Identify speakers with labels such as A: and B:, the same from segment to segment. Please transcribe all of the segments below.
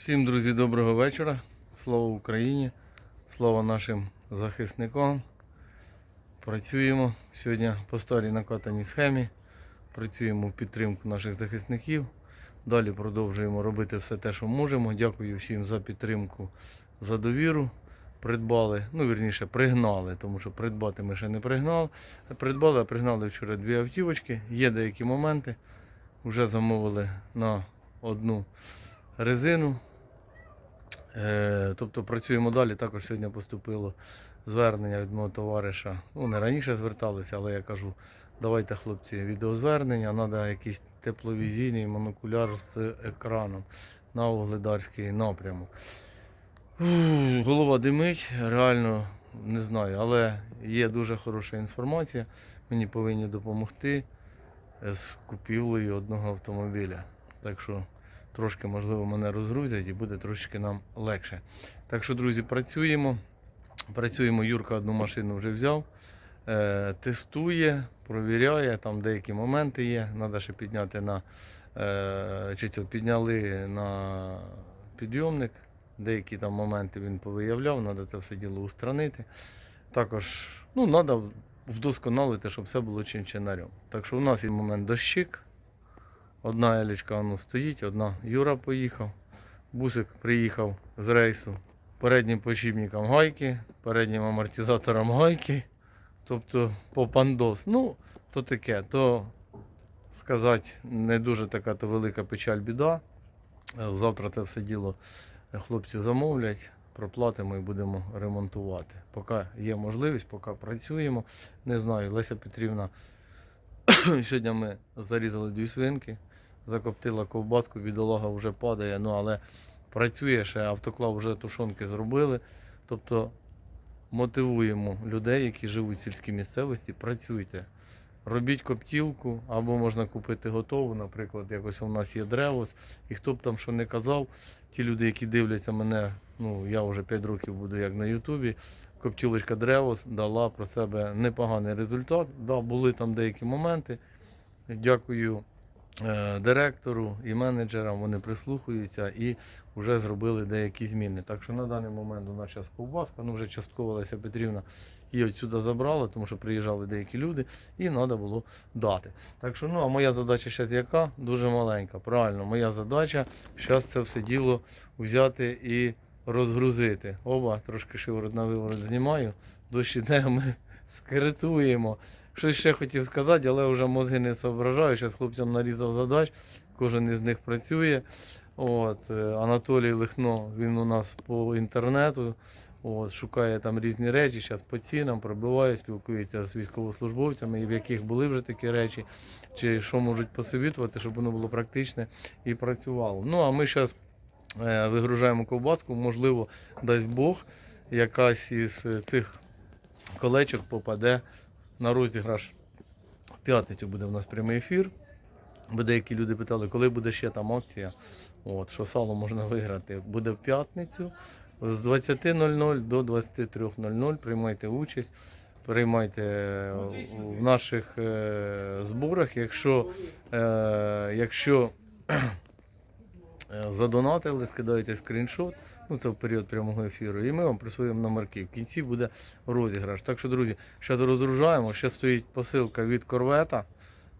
A: Всім, друзі, доброго вечора. Слава Україні, слава нашим захисникам. Працюємо сьогодні по старій накатаній схемі. Працюємо в підтримку наших захисників. Далі продовжуємо робити все те, що можемо. Дякую всім за підтримку, за довіру. Придбали, ну вірніше, пригнали, тому що придбати ми ще не пригнали. Придбали, а пригнали вчора дві автівочки. Є деякі моменти. Вже замовили на одну резину. Е, тобто працюємо далі. Також сьогодні поступило звернення від мого товариша. Ну, не раніше зверталися, але я кажу, давайте, хлопці, відеозвернення, треба якийсь тепловізійний монокуляр з екраном на Огледарський напрямок. Голова димить, реально не знаю, але є дуже хороша інформація. Мені повинні допомогти з купівлею одного автомобіля. Так що трошки, можливо, мене розгрузять і буде трошки нам легше. Так що, друзі, працюємо. Працюємо, Юрка одну машину вже взяв, е, тестує, провіряє, там деякі моменти є. Треба ще підняти на е, чи це, підняли на підйомник. Деякі там моменти він повиявляв, треба це все діло устранити. Також ну, треба вдосконалити, щоб все було чин-чинарем. Так що у нас є момент дощик. Одна елічка воно стоїть, одна Юра поїхав. Бусик приїхав з рейсу. Переднім почіпникам гайки, переднім амортизатором гайки. Тобто по пандос. Ну, то таке, то сказати, не дуже така то велика печаль біда. Е, Завтра це все діло е, хлопці замовлять, проплатимо і будемо ремонтувати. Поки є можливість, поки працюємо. Не знаю, Леся Петрівна. Сьогодні ми зарізали дві свинки, закоптила ковбаску, бідолага вже падає, ну але працює ще, автоклав вже тушонки зробили. Тобто мотивуємо людей, які живуть в сільській місцевості, працюйте. Робіть коптілку, або можна купити готову, наприклад, якось у нас є древос. І хто б там що не казав, ті люди, які дивляться мене, ну я вже 5 років буду як на Ютубі, коптілочка древос дала про себе непоганий результат. Да, були там деякі моменти. Дякую директору і менеджерам, вони прислухаються і вже зробили деякі зміни. Так що на даний момент у нас зараз ковбаска, ну вже частково Леся Петрівна її отсюди забрала, тому що приїжджали деякі люди і треба було дати. Так що, ну а моя задача зараз яка? Дуже маленька. Правильно, моя задача зараз це все діло взяти і розгрузити. Оба, трошки шиворот на виворот знімаю, дощ іде, ми скритуємо. Щось ще хотів сказати, але вже мозги не соображаю. Зараз хлопцям нарізав задач, кожен із них працює. От, е, Анатолій Лихно, він у нас по інтернету. От, шукає там різні речі, зараз по цінам, пробиває, спілкується з військовослужбовцями, в яких були вже такі речі, чи що можуть посовітувати, щоб воно було практичне і працювало. Ну а ми зараз вигружаємо ковбаску, можливо, дасть Бог, якась із е, цих колечок попаде на розіграш. В п'ятницю буде в нас прямий ефір. Бо деякі люди питали, коли буде ще там акція, от, що сало можна виграти. Буде в п'ятницю з 20.00 до 23.00. Приймайте участь, приймайте е, в наших е, зборах. Якщо, е, якщо задонатили, скидаєте скріншот. Ну, це в період прямого ефіру. І ми вам присвоїмо номерки. В кінці буде розіграш. Так що, друзі, зараз розгружаємо. Ще стоїть посилка від корвета.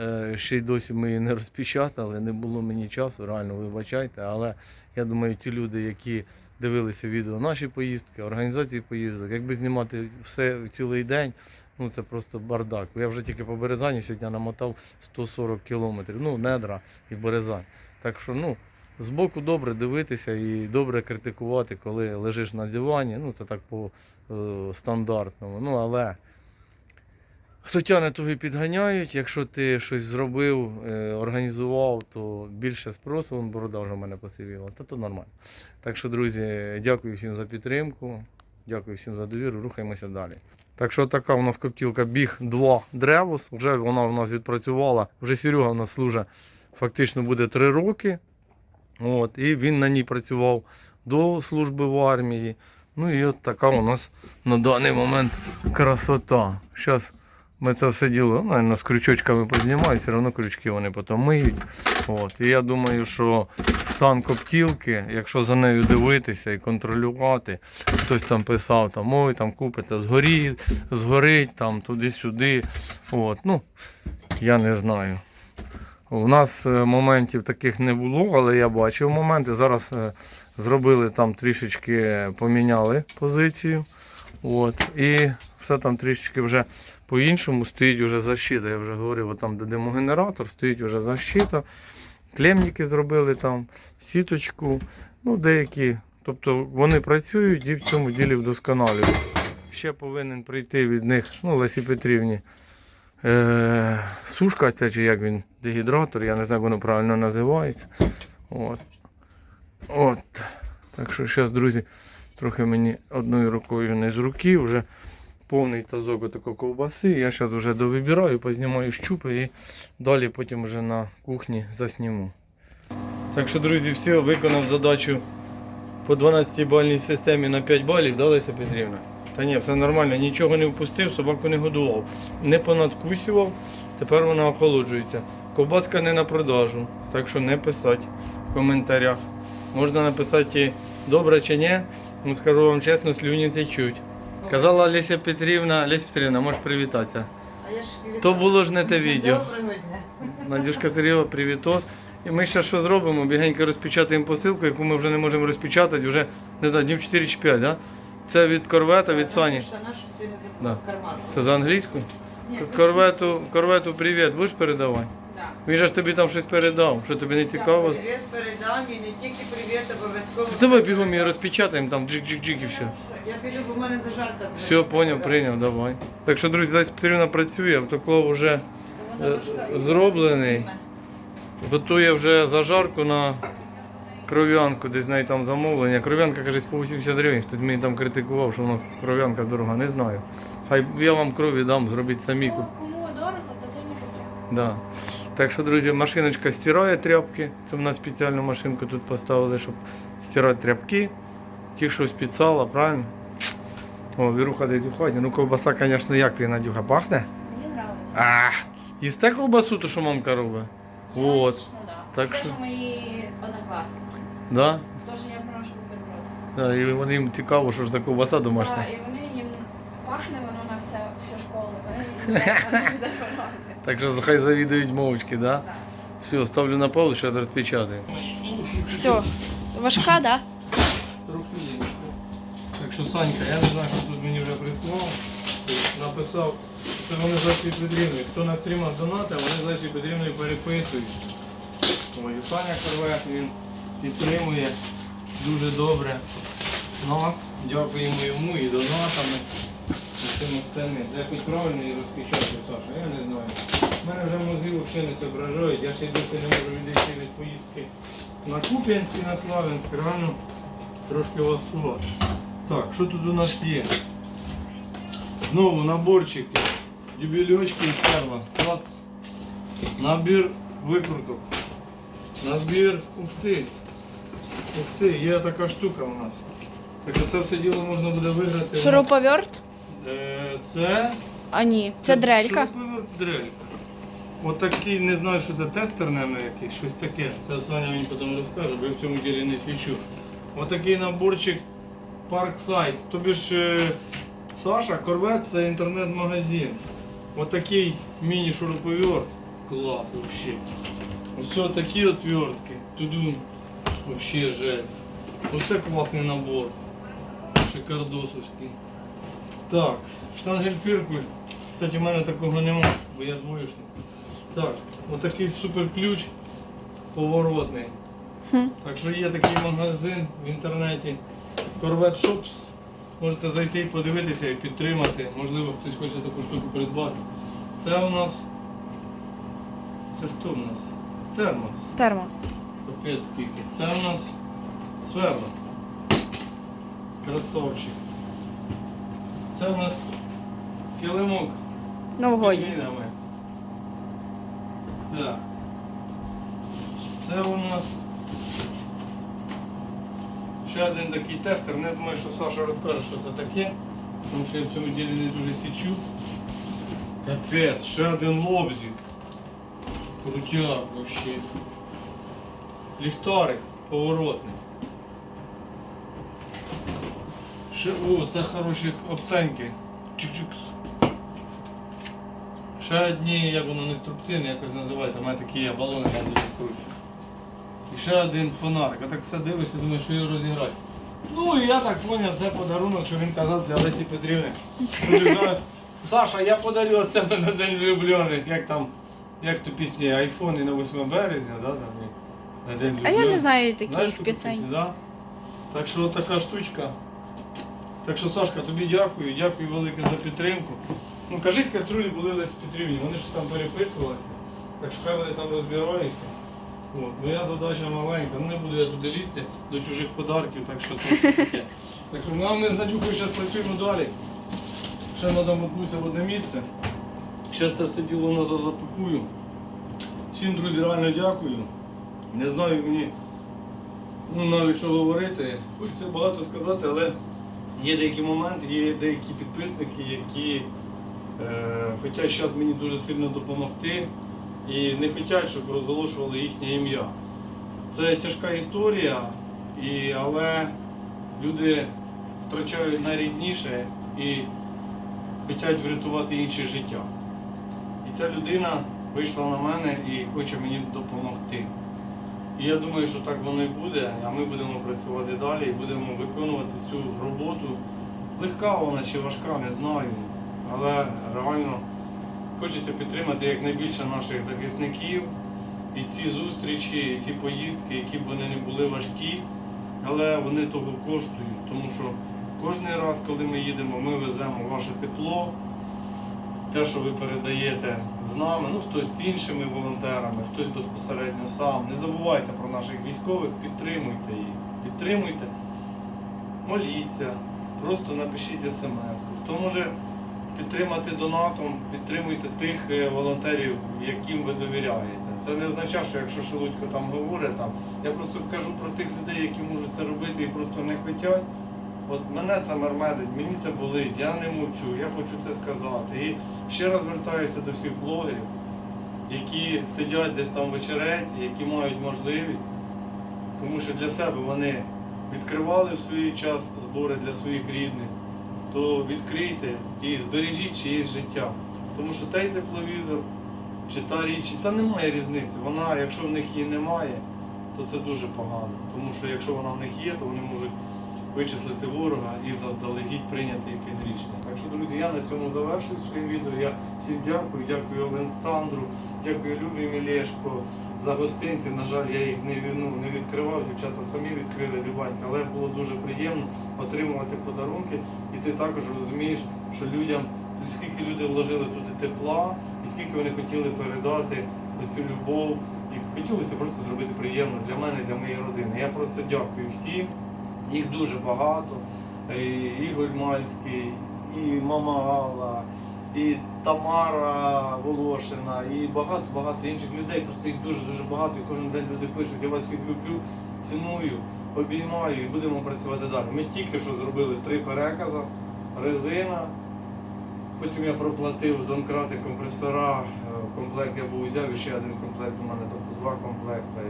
A: Е, Ще й досі ми її не розпечатали, не було мені часу, реально вибачайте. Але я думаю, ті люди, які дивилися відео наші поїздки, організації поїздок, якби знімати все цілий день, ну це просто бардак. Я вже тільки по Березані сьогодні намотав 140 кілометрів. Ну, недра і Березань. Так що, ну. Збоку добре дивитися і добре критикувати, коли лежиш на дивані. Ну, це так по е, стандартному. Ну, але хто тяне, того і підганяють. Якщо ти щось зробив, е, організував, то більше спросу, Вон борода вже в мене посивіла, то то нормально. Так що, друзі, дякую всім за підтримку, дякую всім за довіру, рухаємося далі. Так що така у нас коптілка Біг 2 Древос. Вже вона у нас відпрацювала. Вже Серега у нас служить фактично буде 3 роки. От, і він на ній працював до служби в армії. Ну і от така у нас на даний момент красота. Зараз ми це все діло, ну, наверное, з крючочками познімаю, все одно крючки вони потім миють. От. І я думаю, що стан коптілки, якщо за нею дивитися і контролювати, хтось там писав, там, ой, там купите, згоріть, згорить, там туди-сюди. От, ну, я не знаю. У нас е, моментів таких не було, але я бачив моменти. Зараз е, зробили там трішечки, поміняли позицію. От, і все там трішечки вже по-іншому стоїть вже защита. Я вже говорив, там де демогенератор, стоїть вже защита. Клемніки зробили там, сіточку, ну деякі. Тобто вони працюють і в цьому ділі вдосконалюють. Ще повинен прийти від них, ну, Лесі Петрівні, е, сушка ця, чи як він, дегідратор, я не знаю, як воно правильно називається. От. От. Так що зараз, друзі, трохи мені одною рукою не з руки, вже повний тазок отако ковбаси. Я зараз вже довибираю, познімаю щупи і далі потім вже на кухні засніму. Так що, друзі, все, виконав задачу по 12-бальній системі на 5 балів, да, Леся Петрівна? Та ні, все нормально, нічого не впустив, собаку не годував, не понадкусював, тепер вона охолоджується. Ковбаска не на продажу, так що не писати в коментарях. Можна написати добре чи ні, ну скажу вам чесно, слюні течуть. Казала Леся Петрівна, Леся Петрівна, можеш привітатися.
B: А я ж
A: То було ж не те відео.
B: Доброго дня.
A: Надюшка Сергієва, привітос. І ми ще що зробимо? Бігенько розпечатаємо посилку, яку ми вже не можемо розпечатати, вже не знаю, днів 4 чи 5, да? Це від корвета, від
B: не
A: Да. Це за англійську? Корвету, корвету привіт, будеш передавати?
B: Да.
A: Він же ж тобі там щось передав, що тобі не цікаво.
B: Так, Привіт передам і не тільки привіт, обов'язково.
A: Давай бігом її розпечатаємо, там джик-джик-джик і все.
B: Я піду, бо в мене зажарка зробила.
A: Все, поняв, прийняв, давай. Так що, друзі, Леся Петрівна працює, автоклав вже е, зроблений. Готує вже зажарку на кров'янку, десь неї там замовлення. Кров'янка, каже, по 80 гривень. Хтось мені там критикував, що у нас кров'янка дорога. Не знаю. Хай я вам крові дам, зробіть самі.
C: Кому дорого, то ти не купив.
A: Да. Так що, друзі, машиночка стирає тряпки. Це в нас спеціальну машинку тут поставили, щоб стирати тряпки. Ті, що з-під сала, правильно? О, віруха десь у хаті. Ну, ковбаса, звісно, як ти, Надюха, пахне?
C: Мені подобається.
A: А, їсте ковбасу, то що мамка робить? От. Так
C: Теж
A: що-
C: мої однокласники.
A: Да?
C: Тож я прошу бутерброд.
A: Да, і вони їм цікаво, що ж за ковбаса домашня.
C: Да, і вони їм пахне воно на все, всю школу. Вони їдять, вони бутерброди.
A: Так що хай завідують мовчки, да?
C: Да.
A: Все, ставлю на паузу, зараз розпечатаю.
C: Все. Важка, да?
A: Трохи є. Так що Санька, я не знаю, хто тут мені вже прислав. Написав, це вони з Лесі Петрівною. Хто на стрімах донати, вони з Лесі Петрівною переписують. Ой, Саня Корвет, він підтримує дуже добре нас. Дякуємо йому і донатами. Де хоч правильно і розпечатати, Саша, я не знаю. У мене вже мозги взагалі не зображають. Я ще досі не можу відійти від поїздки на Куп'янськ і на Славянськ. Реально трошки ласувати. Так, що тут у нас є? Знову наборчики, дюбельочки і стерла. Набір викруток. Набір, ух ти. Ух ти, є така штука у нас. Так що це все діло можна буде виграти.
C: Шуруповерт?
A: Е, Це.
C: А ні, це дрелька.
A: шуруповерт дрелька. Отакий, не знаю, що це тестер, мабуть, якийсь, щось таке. Це Саня мені потім розкаже, бо я в цьому ділі не свічу. Отакий наборчик Parkside. Тобі ж е, Саша, Корвет це інтернет-магазин. Отакий міні-шуруповерт. Клас вообще. Ось такі отвертки. Тудун. Вообще жесть. Оце класний набор. Шикардосовський. Так, штангель-циркуль. Кстати, у мене такого нема, бо я двоєшник. Так, отакий суперключ поворотний. Так що є такий магазин в інтернеті Corvette Shops. Можете зайти і подивитися і підтримати. Можливо, хтось хоче таку штуку придбати. Це у нас. Це хто у нас? Термос.
C: Термос.
A: Капець скільки. Це у нас сверло. Красавчик. Це у нас килимок
C: Новогодній.
A: Так. Це у нас ще один такий тестер. Не думаю, що Саша розкаже, що це таке, тому що я в цьому ділі не дуже січу. Капець, ще один лобзик. Крутяк вообще. Ліхтарик. поворотний. Ще, о, це хороші обстеньки. Чик-чикс. Ще одні, як воно не струбцини, якось називається, мене такі є балони там дуже кручу. І ще один фонарик. Я так все дивишся, думаю, що його розіграти. Ну і я так зрозумів, це подарунок, що він казав для Лесі Петрівни. Саша, я подарю от тебе на день влюблених, як там, як то пісні айфони на 8 березня, да, там, і на день
C: А я не знаю
A: Знаєш
C: таких
A: таку
C: пісень.
A: пісню, да? Так що така штучка. Так що, Сашка, тобі дякую, дякую велике за підтримку. Ну, кажись, каструлі були Лесі Петрівні, вони ж там переписувалися. Так що хай вони там розбираються. От, моя задача маленька, ну не буду я туди лізти до чужих подарків, так що це таке. Так що нам ми з Надюхою зараз працюємо далі. Ще треба мотнутися в одне місце. Це все діло назад запакую. Всім, друзі, реально дякую. Не знаю мені ну, навіть що говорити. Хочеться багато сказати, але є деякі моменти, є деякі підписники, які е, хочуть зараз мені дуже сильно допомогти і не хочуть, щоб розголошували їхнє ім'я. Це тяжка історія, і, але люди втрачають найрідніше і хочуть врятувати інше життя. Ця людина вийшла на мене і хоче мені допомогти. І я думаю, що так воно і буде, а ми будемо працювати далі і будемо виконувати цю роботу. Легка вона чи важка, не знаю. Але реально хочеться підтримати якнайбільше наших захисників. І ці зустрічі, і ці поїздки, які б вони не були важкі, але вони того коштують. Тому що кожен раз, коли ми їдемо, ми веземо ваше тепло, те, що ви передаєте з нами, ну хтось з іншими волонтерами, хтось безпосередньо сам. Не забувайте про наших військових, підтримуйте їх. Підтримуйте, моліться, просто напишіть смс. Хто може підтримати донатом, підтримуйте тих е, волонтерів, яким ви довіряєте. Це не означає, що якщо Шелудько там говорить, там, я просто кажу про тих людей, які можуть це робити і просто не хочуть. От мене це мармедить, мені це болить, я не мовчу, я хочу це сказати. І ще раз звертаюся до всіх блогерів, які сидять десь там в які мають можливість, тому що для себе вони відкривали в свій час збори для своїх рідних, то відкрийте і збережіть чиєсь життя. Тому що той тепловізор чи та річ, та немає різниці. Вона, якщо в них її немає, то це дуже погано. Тому що якщо вона в них є, то вони можуть вичислити ворога і заздалегідь прийняти якесь рішення. Так що, друзі, я на цьому завершую своє відео. Я всім дякую, дякую Олександру, дякую Любі Мілешко за гостинці. На жаль, я їх не, ну, не відкривав, дівчата самі відкрили Любанька, але було дуже приємно отримувати подарунки. І ти також розумієш, що людям, скільки люди вложили туди тепла, і скільки вони хотіли передати цю любов. І хотілося просто зробити приємно для мене, для моєї родини. Я просто дякую всім. Їх дуже багато. І Ігор Мальський, і мама Алла, і Тамара Волошина, і багато-багато інших людей. Просто їх дуже-дуже багато. І кожен день люди пишуть, я вас всіх люблю, ціную, обіймаю і будемо працювати далі. Ми тільки що зробили три перекази, резина. Потім я проплатив донкрати компресора, е, комплект я був взяв і ще один комплект у мене, тобто два комплекти.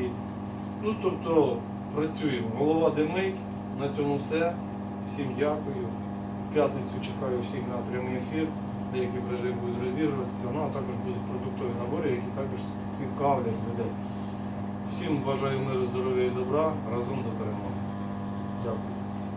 A: І, ну, тобто, працюємо. Голова димить, на цьому все. Всім дякую. В п'ятницю чекаю всіх на прямий ефір. Деякі призи будуть розігруватися, ну а також будуть продуктові набори, які також цікавлять людей. Всім бажаю миру, здоров'я і добра. Разом до перемоги. Дякую.